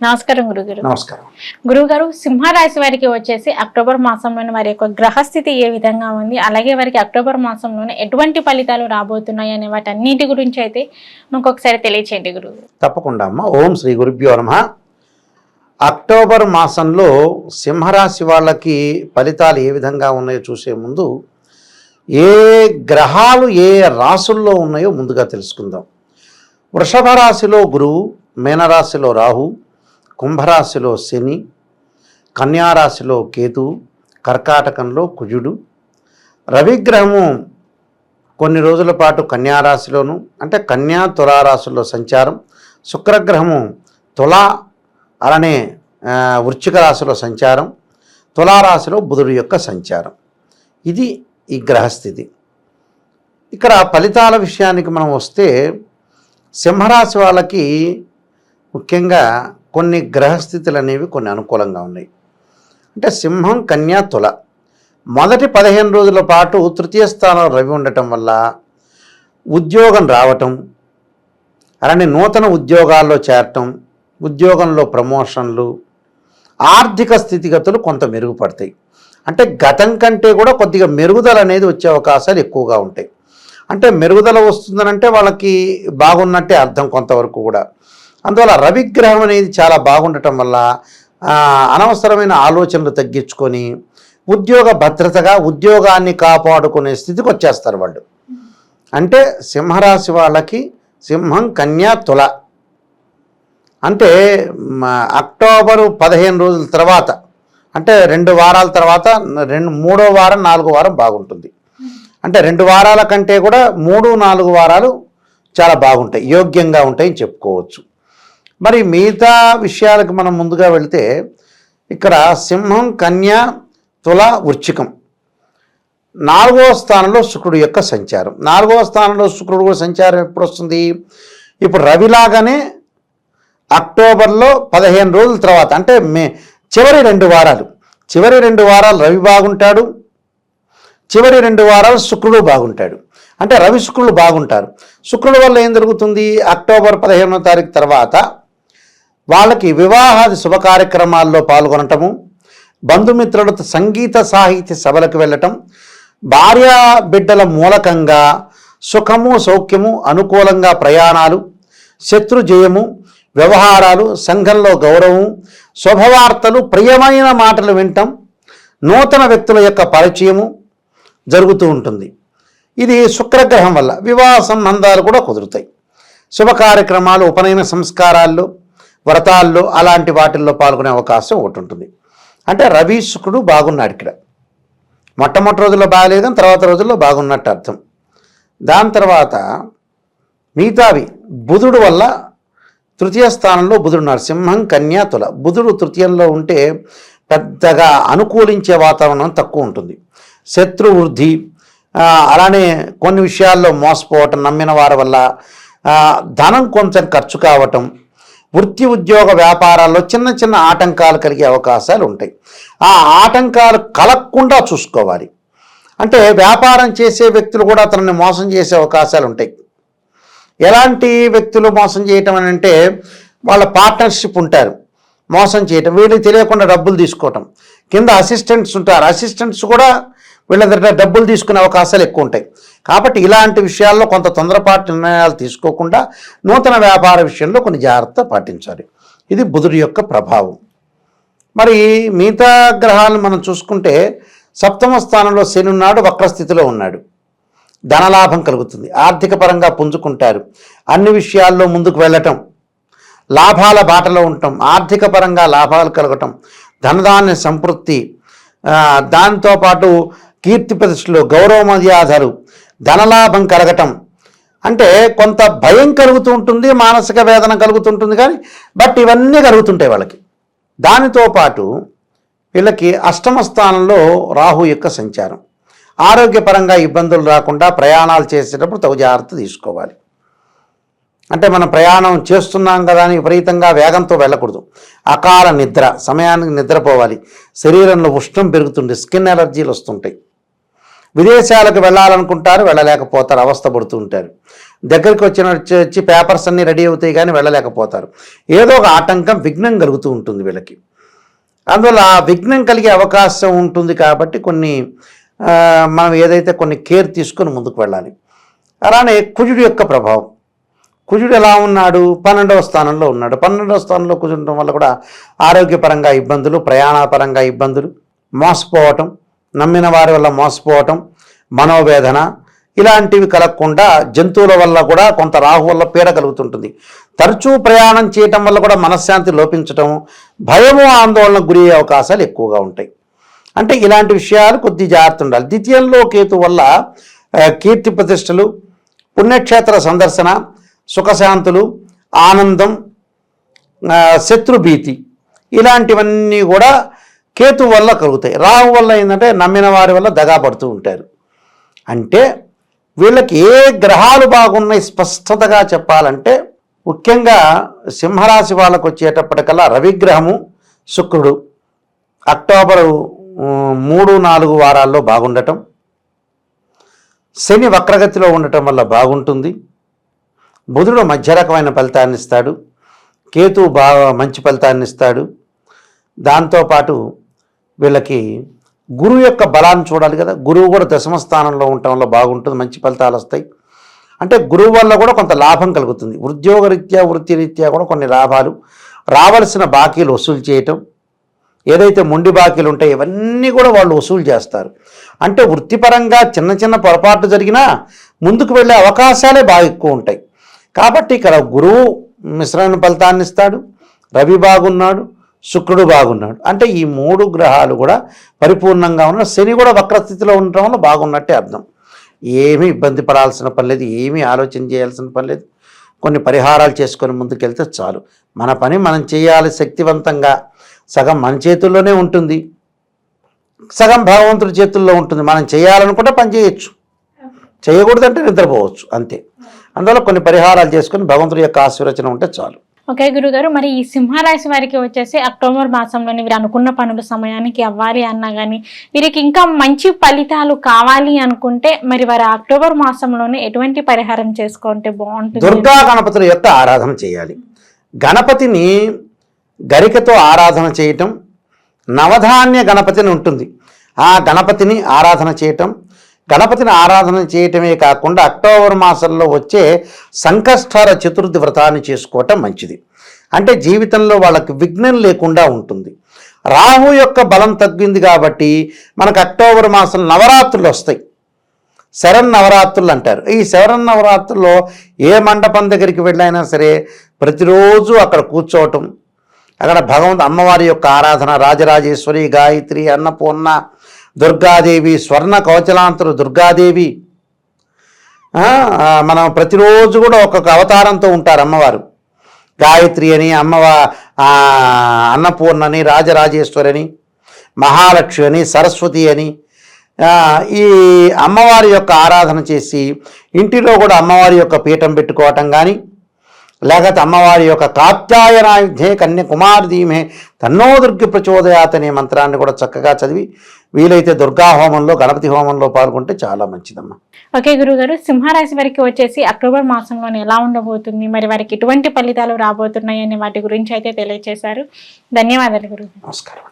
నమస్కారం గురుగారు. నమస్కారం. గురుగారు సింహరాశి వారికి వచ్చేసి అక్టోబర్ మాసంలోని వారి యొక్క గ్రహస్థితి ఏ విధంగా ఉంది? అలాగే వారికి అక్టోబర్ మాసంలోనే ఎటువంటి ఫలితాలు రాబోతున్నాయి అనే వాటన్నిటి గురించి అయితే మాకు ఒకసారి తెలియచేయండి గురువు తప్పకుండా అమ్మ. ఓం శ్రీ గురుభ్యో నమ. అక్టోబర్ మాసంలో సింహరాశి వాళ్ళకి ఫలితాలు ఏ విధంగా ఉన్నాయో చూసే ముందు ఏ గ్రహాలు ఏ రాసుల్లో ఉన్నాయో ముందుగా తెలుసుకుందాం. వృషభ రాశిలో గురువు మీనరాశిలో రాహు కుంభరాశిలో శని కన్యారాశిలో కేతు కర్కాటకంలో కుజుడు. రవిగ్రహము కొన్ని రోజుల పాటు కన్యారాశిలోను అంటే కన్యా తులారాశుల్లో సంచారం. శుక్రగ్రహము తులా అలానే వృశ్చిక రాశిలో సంచారం. తులారాశిలో బుధుడు యొక్క సంచారం. ఇది ఈ గ్రహస్థితి. ఇక్కడ ఫలితాల విషయానికి మనం వస్తే సింహరాశి వాళ్ళకి ముఖ్యంగా కొన్ని గ్రహస్థితులు అనేవి కొన్ని అనుకూలంగా ఉన్నాయి. అంటే సింహం కన్యా తుల. మొదటి పదిహేను రోజుల పాటు తృతీయ స్థానంలో రవి ఉండటం వల్ల ఉద్యోగం రావటం అలానే నూతన ఉద్యోగాల్లో చేరటం ఉద్యోగంలో ప్రమోషన్లు ఆర్థిక స్థితిగతులు కొంత మెరుగుపడతాయి. అంటే గతం కంటే కూడా కొద్దిగా మెరుగుదల అనేది వచ్చే అవకాశాలు ఎక్కువగా ఉంటాయి. అంటే మెరుగుదల వస్తుందనంటే వాళ్ళకి బాగున్నట్టే అర్థం కొంతవరకు కూడా. అందువల్ల రవిగ్రహం అనేది చాలా బాగుండటం వల్ల అనవసరమైన ఆలోచనలు తగ్గించుకొని ఉద్యోగ భద్రతగా ఉద్యోగాన్ని కాపాడుకునే స్థితికి వచ్చేస్తారు వాళ్ళు. అంటే సింహరాశి వాళ్ళకి సింహం కన్యా తుల. అంటే అక్టోబరు పదిహేను రోజుల తర్వాత అంటే రెండు వారాల తర్వాత రెండు మూడో వారం నాలుగో వారం బాగుంటుంది. అంటే రెండు వారాల కంటే కూడా మూడు నాలుగు వారాలు చాలా బాగుంటాయి యోగ్యంగా ఉంటాయని చెప్పుకోవచ్చు. మరి మిగతా విషయాలకు మనం ముందుగా వెళితే ఇక్కడ సింహం కన్య తుల వృచ్చికం. నాలుగవ స్థానంలో శుక్రుడు యొక్క సంచారం. నాలుగవ స్థానంలో శుక్రుడు కూడా సంచారం ఎప్పుడు వస్తుంది? ఇప్పుడు రవిలాగానే అక్టోబర్లో పదిహేను రోజుల తర్వాత అంటే మే చివరి రెండు వారాలు. చివరి రెండు వారాలు రవి బాగుంటాడు. చివరి రెండు వారాలు శుక్రుడు బాగుంటాడు. అంటే రవి శుక్రుడు బాగుంటారు. శుక్రుడు వల్ల ఏం జరుగుతుంది? అక్టోబర్ పదిహేనో తారీఖు తర్వాత వాళ్ళకి వివాహాది శుభ కార్యక్రమాల్లో పాల్గొనటము బంధుమిత్రులతో సంగీత సాహిత్య సభలకు వెళ్ళటం భార్య బిడ్డల మూలకంగా సుఖము సౌఖ్యము అనుకూలంగా ప్రయాణాలు శత్రు జయము వ్యవహారాలు సంఘంలో గౌరవం శుభవార్తలు ప్రియమైన మాటలు వినటం నూతన వ్యక్తుల యొక్క పరిచయము జరుగుతూ ఉంటుంది. ఇది శుక్రగ్రహం వల్ల వివాహ సంబంధాలు కూడా కుదురుతాయి. శుభ కార్యక్రమాలు ఉపనయన సంస్కారాల్లో వ్రతాల్లో అలాంటి వాటిల్లో పాల్గొనే అవకాశం ఒకటి ఉంటుంది. అంటే రవి శుక్రుడు బాగున్నాడు ఇక్కడ. మొట్టమొదటి రోజుల్లో బాగలేదని తర్వాత రోజుల్లో బాగున్నట్టు అర్థం. దాని తర్వాత మిగతావి బుధుడు వల్ల తృతీయ స్థానంలో బుధుడు ఉన్నారు సింహం కన్యా తుల. బుధుడు తృతీయంలో ఉంటే పెద్దగా అనుకూలించే వాతావరణం తక్కువ ఉంటుంది. శత్రు వృద్ధి అలానే కొన్ని విషయాల్లో మోసపోవటం నమ్మిన వారి వల్ల ధనం కొంచెం ఖర్చు కావటం వృత్తి ఉద్యోగ వ్యాపారాల్లో చిన్న చిన్న ఆటంకాలు కలిగే అవకాశాలు ఉంటాయి. ఆ ఆటంకాలు కలగకుండా చూసుకోవాలి. అంటే వ్యాపారం చేసే వ్యక్తులు కూడా అతనిని మోసం చేసే అవకాశాలు ఉంటాయి. ఎలాంటి వ్యక్తులు మోసం చేయటం అని అంటే వాళ్ళ పార్ట్నర్షిప్ ఉంటారు. మోసం చేయటం వీళ్ళకి తెలియకుండా డబ్బులు తీసుకోవటం. కింద అసిస్టెంట్స్ ఉంటారు. అసిస్టెంట్స్ కూడా వీళ్ళ దగ్గర డబ్బులు తీసుకునే అవకాశాలు ఎక్కువ ఉంటాయి. కాబట్టి ఇలాంటి విషయాల్లో కొంత తొందరపాటు నిర్ణయాలు తీసుకోకుండా నూతన వ్యాపార విషయంలో కొన్ని జాగ్రత్త పాటించాలి. ఇది బుధుడి యొక్క ప్రభావం. మరి మిగతా గ్రహాలను మనం చూసుకుంటే సప్తమ స్థానంలో శని ఉన్నాడు వక్రస్థితిలో ఉన్నాడు. ధనలాభం కలుగుతుంది. ఆర్థిక పరంగా పుంజుకుంటారు. అన్ని విషయాల్లో ముందుకు వెళ్ళటం లాభాల బాటలో ఉండటం ఆర్థిక పరంగా లాభాలు కలగటం ధనధాన్య సంతృప్తి దాంతోపాటు కీర్తి ప్రతిష్టలు గౌరవ మర్యాదలు ధనలాభం కలగటం. అంటే కొంత భయం కలుగుతూ ఉంటుంది మానసిక వేదన కలుగుతుంటుంది కానీ బట్ ఇవన్నీ కలుగుతుంటాయి వాళ్ళకి. దానితో పాటు వీళ్ళకి అష్టమ స్థానంలో రాహు యొక్క సంచారం. ఆరోగ్యపరంగా ఇబ్బందులు రాకుండా ప్రయాణాలు చేసేటప్పుడు తగు జాగ్రత్త తీసుకోవాలి. అంటే మనం ప్రయాణం చేస్తున్నాం కదా అని విపరీతంగా వేగంతో వెళ్ళకూడదు. అకాల నిద్ర సమయానికి నిద్రపోవాలి. శరీరంలో ఉష్ణం పెరుగుతుంది స్కిన్ ఎలర్జీలు వస్తుంటాయి. విదేశాలకు వెళ్ళాలనుకుంటారు వెళ్ళలేకపోతారు. అవస్థ పడుతూ ఉంటారు. దగ్గరికి వచ్చిన వచ్చి- వచ్చి పేపర్స్ అన్నీ రెడీ అవుతాయి కానీ వెళ్ళలేకపోతారు. ఏదో ఒక ఆటంకం విఘ్నం కలుగుతూ ఉంటుంది వీళ్ళకి. అందువల్ల ఆ విఘ్నం కలిగే అవకాశం ఉంటుంది కాబట్టి కొన్ని మనం ఏదైతే కొన్ని కేర్ తీసుకొని ముందుకు వెళ్ళాలి. అలానే కుజుడు యొక్క ప్రభావం. కుజుడు ఎలా ఉన్నాడు? పన్నెండవ స్థానంలో ఉన్నాడు. పన్నెండవ స్థానంలో కుజుండటం వల్ల కూడా ఆరోగ్యపరంగా ఇబ్బందులు ప్రయాణపరంగా ఇబ్బందులు మోసపోవటం నమ్మిన వారి వల్ల మోసపోవటం మనోవేదన ఇలాంటివి కలగకుండా జంతువుల వల్ల కూడా కొంత రాహు వల్ల పీడ కలుగుతుంటుంది. తరచూ ప్రయాణం చేయటం వల్ల కూడా మనశ్శాంతి లోపించటం భయము ఆందోళనకు గురి అవకాశాలు ఎక్కువగా ఉంటాయి. అంటే ఇలాంటి విషయాలు కొద్ది జాగ్రత్త ఉండాలి. ద్వితీయంలో కేతు వల్ల కీర్తి ప్రతిష్టలు పుణ్యక్షేత్ర సందర్శన సుఖశాంతులు ఆనందం శత్రుభీతి ఇలాంటివన్నీ కూడా కేతు వల్ల కలుగుతాయి. రాహు వల్ల ఏంటంటే నమ్మిన వారి వల్ల దగా పడుతూ ఉంటారు. అంటే వీళ్ళకి ఏ గ్రహాలు బాగున్నాయి స్పష్టతగా చెప్పాలంటే ముఖ్యంగా సింహరాశి వాళ్ళకు వచ్చేటప్పటికల్లా రవిగ్రహము శుక్రుడు అక్టోబరు మూడు నాలుగు వారాల్లో బాగుండటం శని వక్రగతిలో ఉండటం వల్ల బాగుంటుంది. బుధుడు మధ్య రకమైన ఫలితాన్ని ఇస్తాడు. కేతు బాగా మంచి ఫలితాన్ని ఇస్తాడు. దాంతోపాటు వీళ్ళకి గురువు యొక్క బలాన్ని చూడాలి కదా. గురువు కూడా దశమ స్థానంలో ఉండటం వల్ల బాగుంటుంది మంచి ఫలితాలు వస్తాయి. అంటే గురువు వల్ల కూడా కొంత లాభం కలుగుతుంది. ఉద్యోగరీత్యా వృత్తిరీత్యా కూడా కొన్ని లాభాలు. రావలసిన బాకీలు వసూలు చేయటం ఏదైతే మొండి బాకీలు ఉంటాయి ఇవన్నీ కూడా వాళ్ళు వసూలు చేస్తారు. అంటే వృత్తిపరంగా చిన్న చిన్న పొరపాట్లు జరిగినా ముందుకు వెళ్ళే అవకాశాలే బాగా ఎక్కువ ఉంటాయి. కాబట్టి ఇక్కడ గురువు మిశ్రమైన ఫలితాన్ని ఇస్తాడు రవి బాగున్నాడు శుక్రుడు బాగున్నాడు. అంటే ఈ మూడు గ్రహాలు కూడా పరిపూర్ణంగా ఉన్న శని కూడా వక్రస్థితిలో ఉండటం వల్ల బాగున్నట్టే అర్థం. ఏమీ ఇబ్బంది పడాల్సిన పని లేదు ఏమీ ఆలోచన చేయాల్సిన పని లేదు. కొన్ని పరిహారాలు చేసుకొని ముందుకెళ్తే చాలు. మన పని మనం చేయాలి శక్తివంతంగా. సగం మన చేతుల్లోనే ఉంటుంది. సగం భగవంతుడి చేతుల్లో ఉంటుంది. మనం చేయాలనుకుంటే పని చేయొచ్చు. చేయకూడదంటే నిద్రపోవచ్చు. అంతే. అందువల్ల కొన్ని పరిహారాలు చేసుకొని భగవంతుడి యొక్క ఆశీర్వచనం ఉంటే చాలు. ఓకే గురుగారు మరి ఈ సింహరాశి వారికి వచ్చేసి అక్టోబర్ మాసంలోని వీరు అనుకున్న పనులు సమయానికి అవ్వాలి అన్నా కానీ వీరికి ఇంకా మంచి ఫలితాలు కావాలి అనుకుంటే మరి వారు అక్టోబర్ మాసంలోనే ఎటువంటి పరిహారం చేసుకుంటే బాగుంటుంది? దుర్గా గణపతుల యొక్క ఆరాధన చేయాలి. గణపతిని గరికతో ఆరాధన చేయటం నవధాన్య గణపతిని ఉంటుంది. ఆ గణపతిని ఆరాధన చేయటం గణపతిని ఆరాధన చేయటమే కాకుండా అక్టోబర్ మాసంలో వచ్చే సంకష్టాల చతుర్థి వ్రతాన్ని చేసుకోవటం మంచిది. అంటే జీవితంలో వాళ్ళకి విఘ్నం లేకుండా ఉంటుంది. రాహు యొక్క బలం తగ్గింది కాబట్టి మనకు అక్టోబర్ మాసం నవరాత్రులు వస్తాయి. శరణ్ నవరాత్రులు అంటారు. ఈ శరణ్ నవరాత్రుల్లో ఏ మండపం దగ్గరికి వెళ్ళైనా సరే ప్రతిరోజు అక్కడ కూర్చోవటం. అక్కడ భగవంతు అమ్మవారి యొక్క ఆరాధన రాజరాజేశ్వరి గాయత్రి అన్నపూర్ణ దుర్గాదేవి స్వర్ణ కవచలాంతరు దుర్గాదేవి. మనం ప్రతిరోజు కూడా ఒక్కొక్క అవతారంతో ఉంటారు అమ్మవారు. గాయత్రి అని అమ్మవ అన్నపూర్ణని రాజరాజేశ్వరి అని మహాలక్ష్మి అని సరస్వతి అని ఈ అమ్మవారి యొక్క ఆరాధన చేసి ఇంటిలో కూడా అమ్మవారి యొక్క పీఠం పెట్టుకోవటం కానీ లేకపోతే అమ్మవారి యొక్క కాత్యాయనాయుధే కన్య కుమార్ ధీమే తన్నో దుర్గి ప్రచోదయాత్ అనే మంత్రాన్ని కూడా చక్కగా చదివి వీలైతే దుర్గా హోమంలో గణపతి హోమంలో పాల్గొంటే చాలా మంచిదమ్మా. ఓకే గురుగారు సింహరాశి వారికి వచ్చేసి అక్టోబర్ మాసంలోనే ఎలా ఉండబోతుంది? మరి వారికి ఎటువంటి ఫలితాలు రాబోతున్నాయి అనే వాటి గురించి అయితే తెలియజేశారు ధన్యవాదాలు గురుగారు. నమస్కారం